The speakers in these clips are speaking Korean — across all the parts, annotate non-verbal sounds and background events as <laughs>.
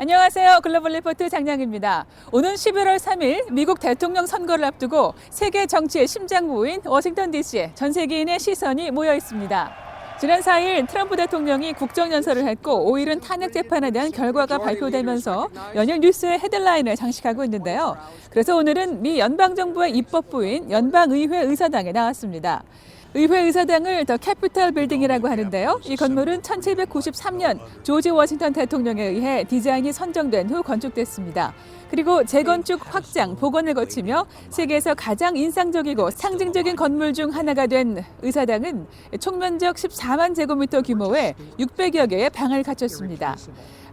안녕하세요. 글로벌 리포트 장량입니다. 오는 11월 3일 미국 대통령 선거를 앞두고 세계 정치의 심장부인 워싱턴 DC에 전 세계인의 시선이 모여 있습니다. 지난 4일 트럼프 대통령이 국정연설을 했고 5일은 탄핵 재판에 대한 결과가 발표되면서 연일 뉴스의 헤드라인을 장식하고 있는데요. 그래서 오늘은 미 연방정부의 입법부인 연방의회 의사당에 나왔습니다. 의회 의사당을 더 캐피탈 빌딩이라고 하는데요. 이 건물은 1793년 조지 워싱턴 대통령에 의해 디자인이 선정된 후 건축됐습니다. 그리고 재건축, 확장, 복원을 거치며 세계에서 가장 인상적이고 상징적인 건물 중 하나가 된 의사당은 총면적 14만 제곱미터 규모의 600여 개의 방을 갖췄습니다.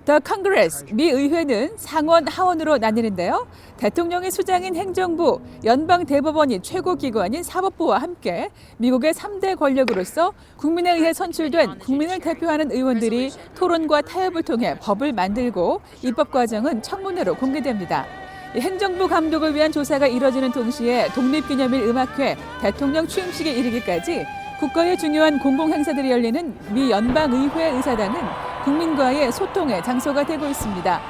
더 컨그레스 미 의회는 상원 하원으로 나뉘는데요. 대통령의 수장인 행정부, 연방 대법원이 최고 기관인 사법부와 함께 미국의 3대 권력으로서 국민에 의해 선출된 국민을 대표하는 의원들이 토론과 타협을 통해 법을 만들고 입법 과정은 청문회로 공개됩니다. 이 행정부 감독을 위한 조사가 이뤄지는 동시에 독립기념일 음악회, 대통령 취임식에 이르기까지 국가의 중요한 공공행사들이 열리는 미 연방의회 의사당은 국민과의 소통의 장소가 되고 있습니다.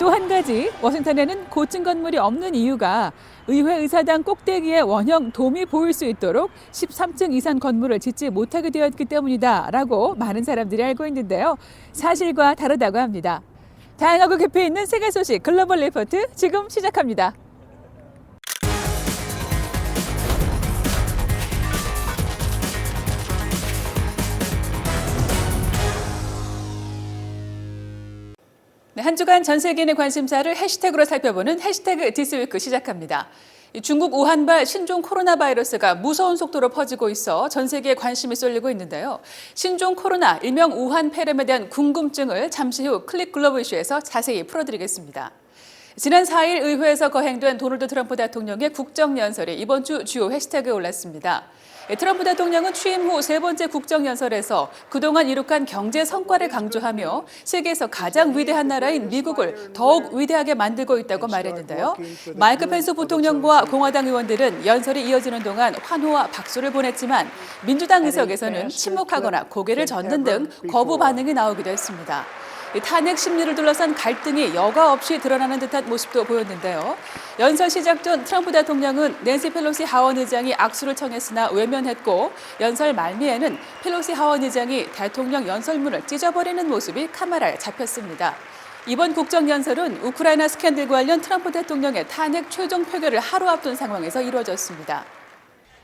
또 한 가지 워싱턴에는 고층 건물이 없는 이유가 의회 의사당 꼭대기에 원형 돔이 보일 수 있도록 13층 이상 건물을 짓지 못하게 되었기 때문이다라고 많은 사람들이 알고 있는데요. 사실과 다르다고 합니다. 다양하고 깊이 있는 세계 소식 글로벌 리포트 지금 시작합니다. 한 주간 전 세계인의 관심사를 해시태그로 살펴보는 해시태그 디스위크 시작합니다. 이 중국 우한발 신종 코로나 바이러스가 무서운 속도로 퍼지고 있어 전 세계에 관심이 쏠리고 있는데요. 신종 코로나, 일명 우한 폐렴에 대한 궁금증을 잠시 후 클릭 글로벌 이슈에서 자세히 풀어드리겠습니다. 지난 4일 의회에서 거행된 도널드 트럼프 대통령의 국정연설이 이번 주 주요 해시태그에 올랐습니다. 트럼프 대통령은 취임 후 세 번째 국정연설에서 그동안 이룩한 경제 성과를 강조하며 세계에서 가장 위대한 나라인 미국을 더욱 위대하게 만들고 있다고 말했는데요. 마이크 펜스 부통령과 공화당 의원들은 연설이 이어지는 동안 환호와 박수를 보냈지만 민주당 의석에서는 침묵하거나 고개를 젓는 등 거부 반응이 나오기도 했습니다. 탄핵 심리를 둘러싼 갈등이 여과 없이 드러나는 듯한 모습도 보였는데요. 연설 시작 전 트럼프 대통령은 낸시 펠로시 하원 의장이 악수를 청했으나 외면했고 연설 말미에는 펠로시 하원 의장이 대통령 연설문을 찢어버리는 모습이 카메라에 잡혔습니다. 이번 국정연설은 우크라이나 스캔들 관련 트럼프 대통령의 탄핵 최종 표결을 하루 앞둔 상황에서 이루어졌습니다.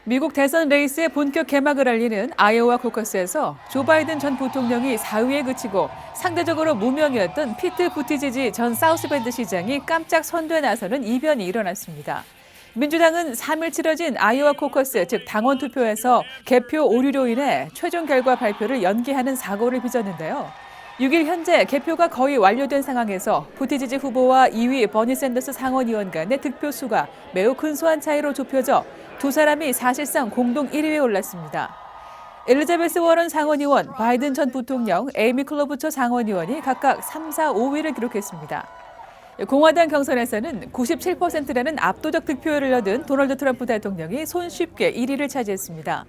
미국 대선 레이스의 본격 개막을 알리는 아이오와 코커스에서 조 바이든 전 부통령이 4위에 그치고 상대적으로 무명이었던 피트 부티지지 전 사우스밴드 시장이 깜짝 선두에 나서는 이변이 일어났습니다. 민주당은 3일 치러진 아이오와 코커스, 즉 당원 투표에서 개표 오류로 인해 최종 결과 발표를 연기하는 사고를 빚었는데요. 6일 현재 개표가 거의 완료된 상황에서 부티지지 후보와 2위 버니 샌더스 상원의원 간의 득표수가 매우 근소한 차이로 좁혀져 두 사람이 사실상 공동 1위에 올랐습니다. 엘리자베스 워런 상원의원, 바이든 전 부통령, 에이미 클로부처 상원의원이 각각 3, 4, 5위를 기록했습니다. 공화당 경선에서는 97%라는 압도적 득표율을 얻은 도널드 트럼프 대통령이 손쉽게 1위를 차지했습니다.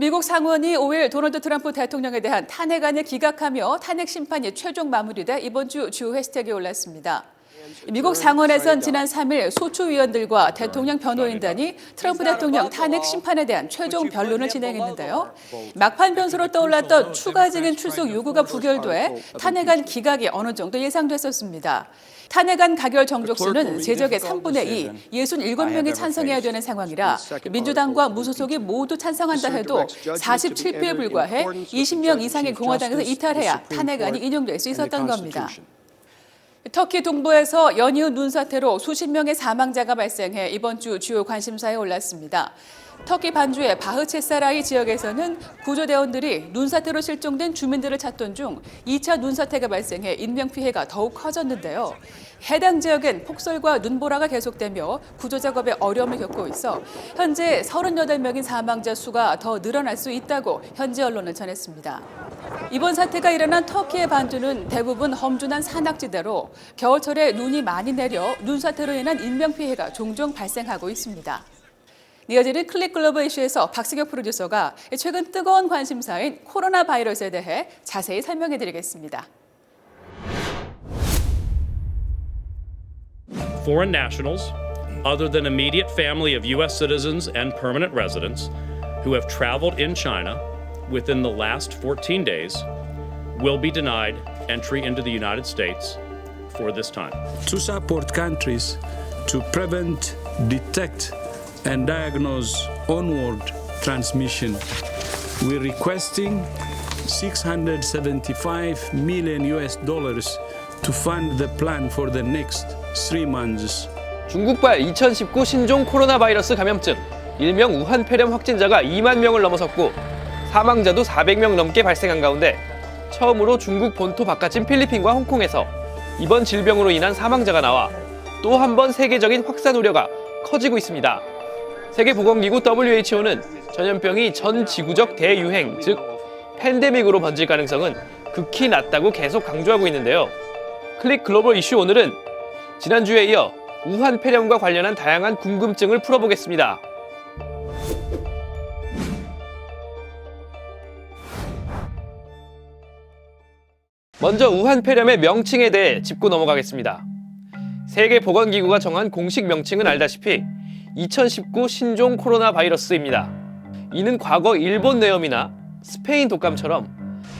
미국 상원이 5일 도널드 트럼프 대통령에 대한 탄핵안을 기각하며 탄핵 심판이 최종 마무리돼 이번 주 주요 해시태그에 올랐습니다. 미국 상원에선 지난 3일 소추 위원들과 대통령 변호인단이 트럼프 대통령 탄핵 심판에 대한 최종 변론을 진행했는데요. 막판 변수로 떠올랐던 추가 증인 출석 요구가 부결돼 탄핵안 기각이 어느 정도 예상됐었습니다. 탄핵안 가결 정족수는 제적의 3분의 2, 67명이 찬성해야 되는 상황이라 민주당과 무소속이 모두 찬성한다 해도 47표에 불과해 20명 이상의 공화당에서 이탈해야 탄핵안이 인용될 수 있었던 겁니다. 터키 동부에서 연이은 눈사태로 수십 명의 사망자가 발생해 이번 주 주요 관심사에 올랐습니다. 터키 반주의 바흐체사라이 지역에서는 구조대원들이 눈사태로 실종된 주민들을 찾던 중 2차 눈사태가 발생해 인명피해가 더욱 커졌는데요. 해당 지역엔 폭설과 눈보라가 계속되며 구조 작업에 어려움을 겪고 있어 현재 38명인 사망자 수가 더 늘어날 수 있다고 현지 언론은 전했습니다. 이번 사태가 일어난 터키의 반주는 대부분 험준한 산악지대로 겨울철에 눈이 많이 내려 눈사태로 인한 인명피해가 종종 발생하고 있습니다. 이어지는 클릭 글로벌 이슈에서 박승혁 프로듀서가 최근 뜨거운 관심사인 코로나 바이러스에 대해 자세히 설명해 드리겠습니다. foreign nationals, other than immediate family of U.S. citizens and permanent residents, who have traveled in China within the last 14 days will be denied entry into the United States for this time. to support countries to prevent, detect, and diagnose onward transmission. We're requesting 675 million US dollars to fund the plan for the next three months. 중국발 2019 신종 코로나 바이러스 감염증, 일명 우한 폐렴 확진자가 2만 명을 넘어섰고 사망자도 400명 넘게 발생한 가운데 처음으로 중국 본토 바깥인 필리핀과 홍콩에서 이번 질병으로 인한 사망자가 나와 또 한 번 세계적인 확산 우려가 커지고 있습니다. 세계보건기구 WHO는 전염병이 전 지구적 대유행, 즉 팬데믹으로 번질 가능성은 극히 낮다고 계속 강조하고 있는데요. 클릭 글로벌 이슈 오늘은 지난주에 이어 우한 폐렴과 관련한 다양한 궁금증을 풀어보겠습니다. 먼저 우한 폐렴의 명칭에 대해 짚고 넘어가겠습니다. 세계보건기구가 정한 공식 명칭은 알다시피 2019 신종 코로나 바이러스입니다. 이는 과거 일본 뇌염이나 스페인 독감처럼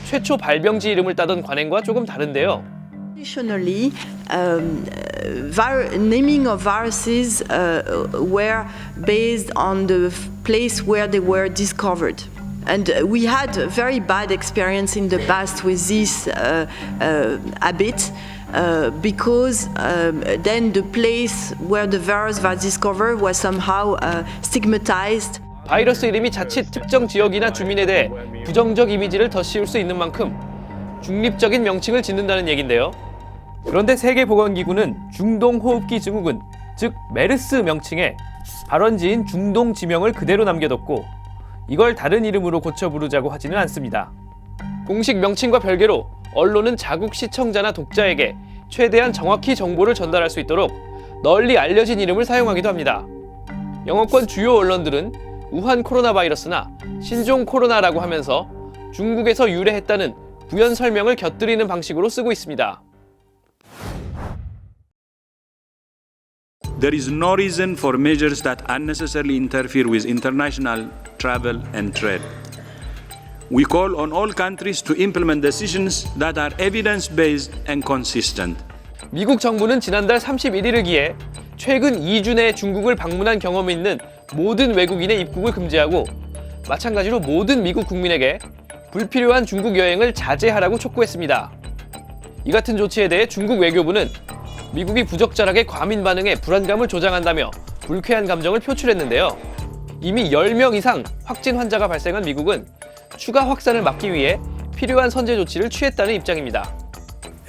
최초 발병지 이름을 따던 관행과 조금 다른데요. Traditionally, um, uh, vir- naming of viruses uh, were based on the place where they were discovered. And uh, we had very bad experience in the past with this uh, uh, habit uh, because um, then the place where the virus was discovered was somehow uh, stigmatized. 바이러스 이름이 자칫 특정 지역이나 주민에 대해 부정적 이미지를 더 씌울 수 있는 만큼 중립적인 명칭을 짓는다는 얘긴데요. 그런데 세계보건기구는 중동호흡기 증후군, 즉 메르스 명칭에 발원지인 중동 지명을 그대로 남겨뒀고 이걸 다른 이름으로 고쳐 부르자고 하지는 않습니다. 공식 명칭과 별개로 언론은 자국 시청자나 독자에게 최대한 정확히 정보를 전달할 수 있도록 널리 알려진 이름을 사용하기도 합니다. 영어권 주요 언론들은 우한 코로나 바이러스나 신종 코로나라고 하면서 중국에서 유래했다는 부연 설명을 곁들이는 방식으로 쓰고 있습니다. There is no reason for measures that unnecessarily interfere with international travel and trade. We call on all countries to implement decisions that are evidence based and consistent. 미국 정부는 지난달 31일을 기해 최근 2주 내 중국을 방문한 경험이 있는 모든 외국인의 입국을 금지하고 마찬가지로 모든 미국 국민에게 불필요한 중국 여행을 자제하라고 촉구했습니다. 이 같은 조치에 대해 중국 외교부는 미국이 부적절하게 과민 반응에 불안감을 조장한다며 불쾌한 감정을 표출했는데요. 이미 10명 이상 확진 환자가 발생한 미국은 추가 확산을 막기 위해 필요한 선제 조치를 취했다는 입장입니다.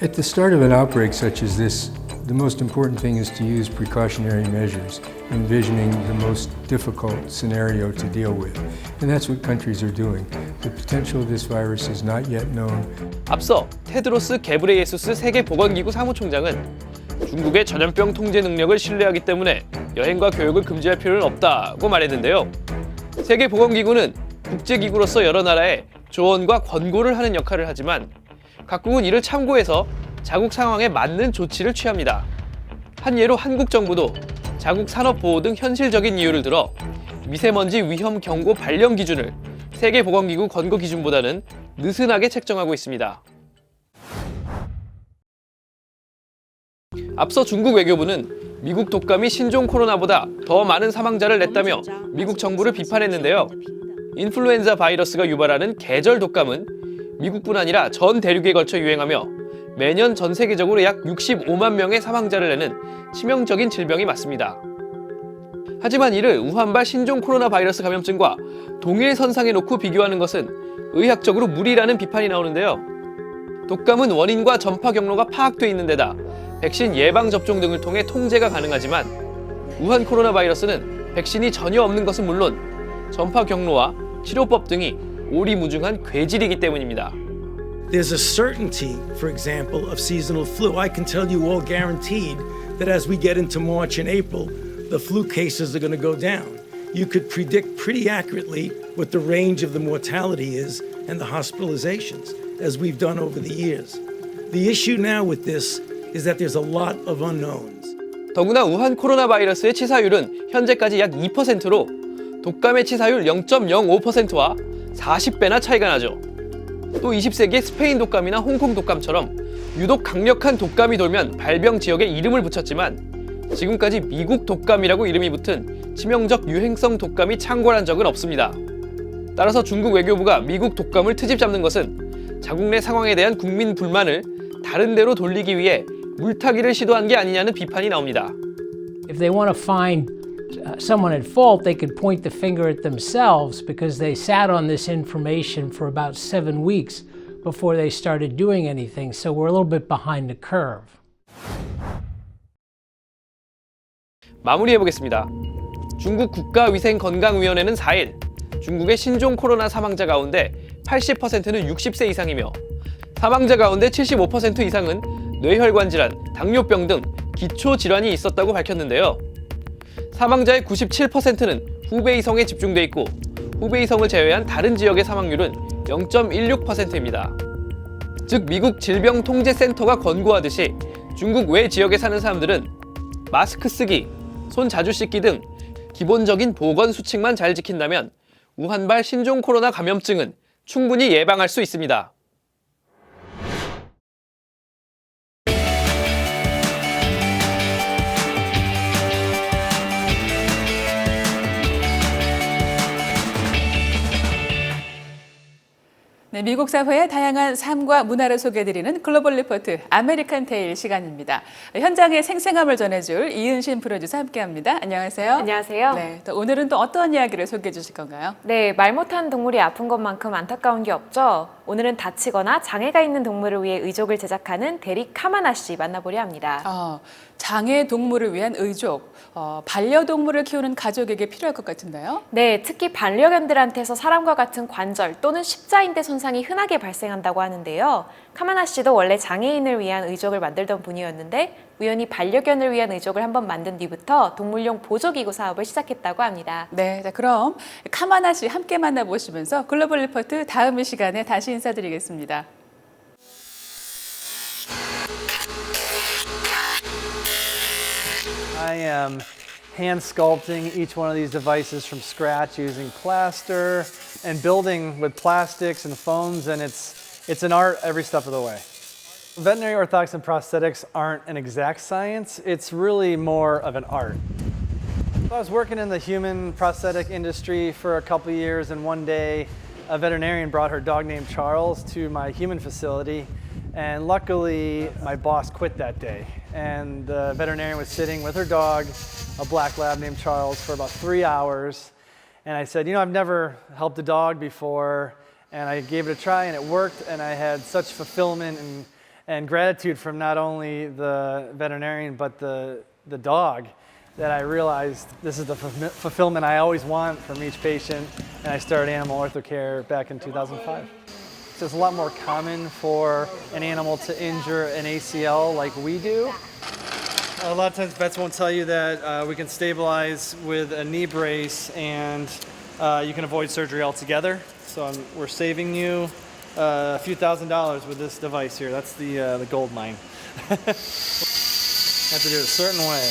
At the start of an outbreak such as this, the most important thing is to use precautionary measures, envisioning the most difficult scenario to deal with. And that's what countries are doing. The potential of this virus is not yet known. 앞서 테드로스 게브레예수스 세계 보건기구 사무총장은 중국의 전염병 통제 능력을 신뢰하기 때문에 여행과 교육을 금지할 필요는 없다고 말했는데요. 세계보건기구는 국제기구로서 여러 나라에 조언과 권고를 하는 역할을 하지만 각국은 이를 참고해서 자국 상황에 맞는 조치를 취합니다. 한 예로 한국 정부도 자국 산업 보호 등 현실적인 이유를 들어 미세먼지 위험 경고 발령 기준을 세계보건기구 권고 기준보다는 느슨하게 책정하고 있습니다. 앞서 중국 외교부는 미국 독감이 신종 코로나보다 더 많은 사망자를 냈다며 미국 정부를 비판했는데요. 인플루엔자 바이러스가 유발하는 계절 독감은 미국뿐 아니라 전 대륙에 걸쳐 유행하며 매년 전 세계적으로 약 65만 명의 사망자를 내는 치명적인 질병이 맞습니다. 하지만 이를 우한발 신종 코로나 바이러스 감염증과 동일 선상에 놓고 비교하는 것은 의학적으로 무리라는 비판이 나오는데요. 독감은 원인과 전파 경로가 파악돼 있는 데다 백신 예방 접종 등을 통해 통제가 가능하지만 우한 코로나 바이러스는 백신이 전혀 없는 것은 물론 전파 경로와 치료법 등이 오리무중한 괴질이기 때문입니다. There's a certainty, for example, of seasonal flu. I can tell you all guaranteed that as we get into March and April, the flu cases are going to go down. You could predict pretty accurately what the range of the mortality is and the hospitalizations, as we've done over the years. The issue now with this is that there's a lot of unknowns. 더구나 우한 코로나 바이러스의 치사율은 현재까지 약 2%로 독감의 치사율 0.05%와 40배나 차이가 나죠. 또 20세기의 스페인 독감이나 홍콩 독감처럼 유독 강력한 독감이 돌면 발병 지역에 이름을 붙였지만 지금까지 미국 독감이라고 이름이 붙은 치명적 유행성 독감이 창궐한 적은 없습니다. 따라서 중국 외교부가 미국 독감을 트집 잡는 것은 자국 내 상황에 대한 국민 불만을 다른 데로 돌리기 위해 물타기를 시도한 게 아니냐는 비판이 나옵니다. If they want to find uh, someone at fault, they could point the finger at themselves because they sat on this information for about seven weeks before they started doing anything. So we're a little bit behind the curve. 마무리해 보겠습니다. 중국 국가위생건강위원회는 4일 중국의 신종 코로나 사망자 가운데 80%는 60세 이상이며 사망자 가운데 75% 이상은 뇌혈관 질환, 당뇨병 등 기초 질환이 있었다고 밝혔는데요. 사망자의 97%는 후베이 성에 집중돼 있고 후베이 성을 제외한 다른 지역의 사망률은 0.16%입니다. 즉 미국 질병통제센터가 권고하듯이 중국 외 지역에 사는 사람들은 마스크 쓰기, 손 자주 씻기 등 기본적인 보건 수칙만 잘 지킨다면 우한발 신종 코로나 감염증은 충분히 예방할 수 있습니다. 네, 미국 사회의 다양한 삶과 문화를 소개해드리는 글로벌 리포트 아메리칸 테일 시간입니다. 현장의 생생함을 전해줄 이은신 프로듀서 함께합니다. 안녕하세요. 안녕하세요. 네, 또 오늘은 또 어떤 이야기를 소개해 주실 건가요? 네, 말 못한 동물이 아픈 것만큼 안타까운 게 없죠. 오늘은 다치거나 장애가 있는 동물을 위해 의족을 제작하는 대리 카마나 씨 만나보려 합니다. 어, 장애 동물을 위한 의족, 어, 반려동물을 키우는 가족에게 필요할 것 같은데요. 네, 특히 반려견들한테서 사람과 같은 관절 또는 십자인대 손상이 흔하게 발생한다고 하는데요. 카마나 씨도 원래 장애인을 위한 의족을 만들던 분이었는데 우연히 반려견을 위한 의족을 한번 만든 뒤부터 동물용 보조기구 사업을 시작했다고 합니다. 네, 자 그럼 카마나 씨 함께 만나보시면서 글로벌 리포트 다음 이 시간에 다시 인사드리겠습니다. I am hand sculpting each one of these devices from scratch using plaster and building with plastics and foams, and it's, it's an art every step of the way. Veterinary orthotics and prosthetics aren't an exact science, it's really more of an art. I was working in the human prosthetic industry for a couple years, and one day a veterinarian brought her dog named Charles to my human facility. And luckily, my boss quit that day. And the veterinarian was sitting with her dog, a black lab named Charles, for about three hours. And I said, You know, I've never helped a dog before. And I gave it a try, and it worked. And I had such fulfillment and, and gratitude from not only the veterinarian, but the, the dog that I realized this is the fulfill- fulfillment I always want from each patient, and I started animal orthocare back in 2005. So it's a lot more common for an animal to injure an ACL like we do. A lot of times vets won't tell you that uh, we can stabilize with a knee brace and uh, you can avoid surgery altogether. So i we're saving you uh, a few thousand dollars with this device here. That's the, uh, the gold mine. <laughs> have to do it a certain way.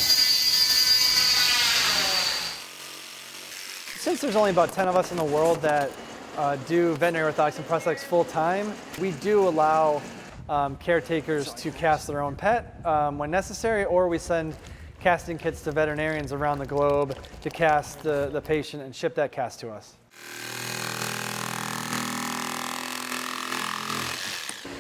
Since there's only about 10 of us in the world that uh, do veterinary orthotics and prosthetics full time, we do allow um, caretakers to cast their own pet um, when necessary, or we send casting kits to veterinarians around the globe to cast the, the patient and ship that cast to us.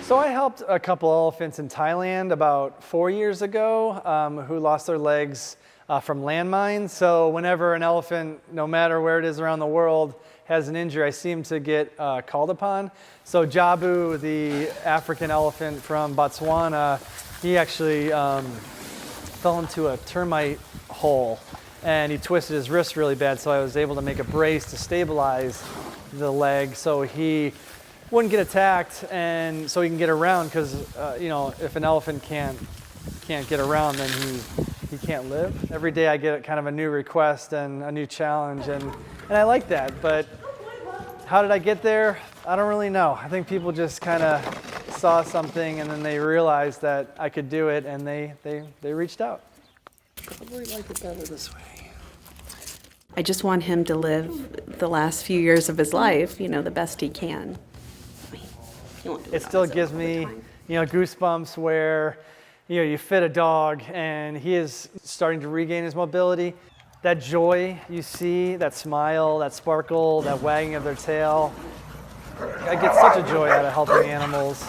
So I helped a couple elephants in Thailand about four years ago um, who lost their legs uh, from landmines. So whenever an elephant, no matter where it is around the world, has an injury, I seem to get uh, called upon. So Jabu, the African elephant from Botswana, he actually um, fell into a termite hole and he twisted his wrist really bad. So I was able to make a brace to stabilize the leg so he wouldn't get attacked and so he can get around because uh, you know if an elephant can't can't get around then he he can't live every day i get kind of a new request and a new challenge and and i like that but how did i get there i don't really know i think people just kind of saw something and then they realized that i could do it and they they they reached out probably like it better this way. I just want him to live the last few years of his life, you know, the best he can. He won't do It on still gives me, you know, goosebumps where, you know, you fit a dog and he is starting to regain his mobility. That joy you see, that smile, that sparkle, that wagging of their tail. I get such a joy out of helping animals.